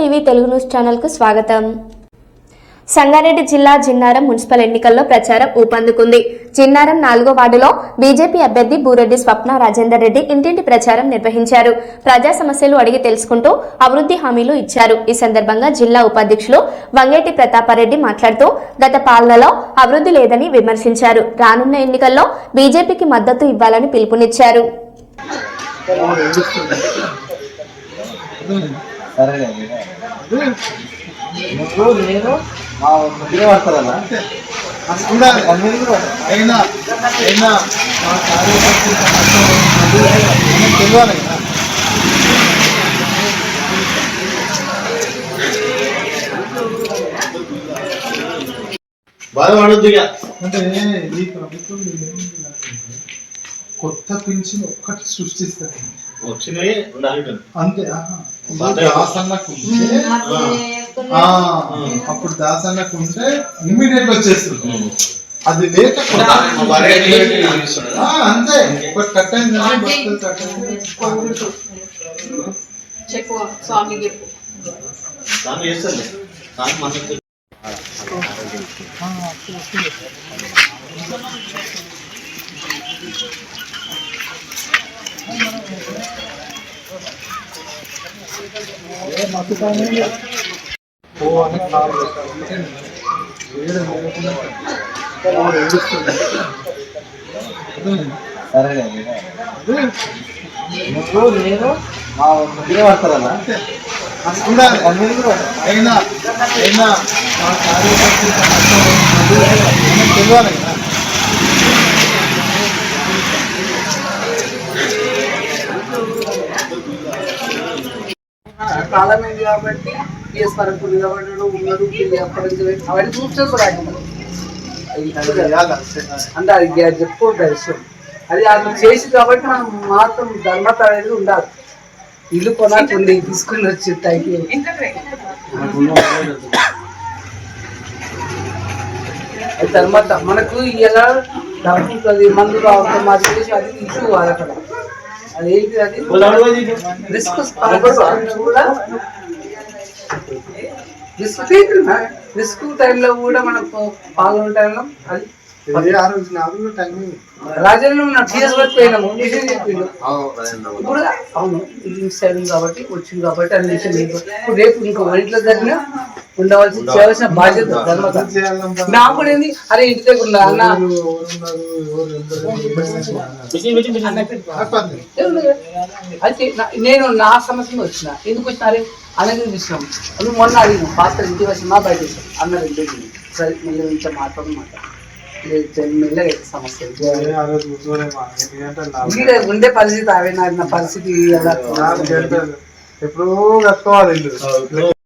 TV Telugu news ఛానల్కు స్వాగతం. సంగారెడ్డి జిల్లా జిన్నారం మున్సిపల్ ఎన్నికల్లో ప్రచారం ఊపందుకుంది. జిన్నారం నాలుగో వార్డులో బీజేపీ అభ్యర్థి బూరెడ్డి స్వప్న రాజేందర్ రెడ్డి ఇంటింటి ప్రచారం నిర్వహించారు. ప్రజా సమస్యలు అడిగి తెలుసుకుంటూ అభివృద్ధి హామీలు ఇచ్చారు. ఈ సందర్భంగా జిల్లా ఉపాధ్యక్షులు వంగేటి ప్రతాపారెడ్డి మాట్లాడుతూ గత పాలనలో అభివృద్ధి లేదని విమర్శించారు. రానున్న ఎన్నికల్లో బీజేపీకి మద్దతు ఇవ్వాలని పిలుపునిచ్చారు. నువ్వు నేను మా ముగ్గురే ఉండాలి. అయినా అయినా మా కార్యకర్తలు తెలియాలి కదా. బాధపడద్దు ఇక. అంటే ఈ ప్రభుత్వం కొత్త పింఛన్ ఒక్కటి సృష్టిస్తారు వచ్చినాయి అంతే దాసన్నకు అప్పుడు దాసన్నకు ఉంటే ఇమ్మీడియట్ వచ్చేస్తుంది అది లేక అంతే. చెప్పు స్వామి చెప్పు. మనకు ఓ అని కాల్ పెట్టాలి. వేరే లేకుండా నువ్వు నేను మా ముగ్గురే పడతారా అయినా అయినా మా కార్యకర్తలు తెలియాలి కదా. కాలం అయింది కాబట్టి? పిఎస్ వరకు నిలబడడం ఉన్నారు అప్పటి నుంచి అవన్నీ చూస్తే కూడా అంటే అది చెప్పుకుంటారు విషయం అది అది చేసి కాబట్టి మనం మాత్రం ధర్మత అనేది ఉండాలి. ఇల్లు కొనాలి తీసుకుని వచ్చి టైకి అది ధర్మత. మనకు ఇలా డబ్బుతుంది మందు రావడం మాది చేసి అది ఇష్యూ కాదు అక్కడ. కూడా రిస్క్ రిస్క్ టైంలో కూడా మనకు పాల్గొనే టైంలో అది ఇది ఆ రోజు నాకు కూడా టైం ఉంది. రాజన్న నా టీఎస్ వరకు పోయినాము విషయం చెప్పిండు ఇప్పుడు అవును ఇది మిస్ అయింది కాబట్టి వచ్చింది కాబట్టి అన్ని విషయం లేదు. ఇప్పుడు రేపు ఇంకో ఇంట్లో జరిగిన ఉండవలసి చేయవలసిన బాధ్యత నాకు కూడా ఏంది? అరే ఇంటి దగ్గర ఉందా అన్న. అయితే నేను నా సమస్య మీద వచ్చిన. ఎందుకు వచ్చిన? అరే అనేది చూసినాం. నువ్వు మొన్న అడిగిన పాత్ర ఇంటికి వచ్చిన మా బయట వచ్చాం అన్నది ఇంటికి సరే మళ్ళీ కొంచెం మాట్లాడమాట సమస్య ఉండే పరిస్థితి అవే నాకు నా పరిస్థితి ఎప్పుడో కట్టుకోవాలి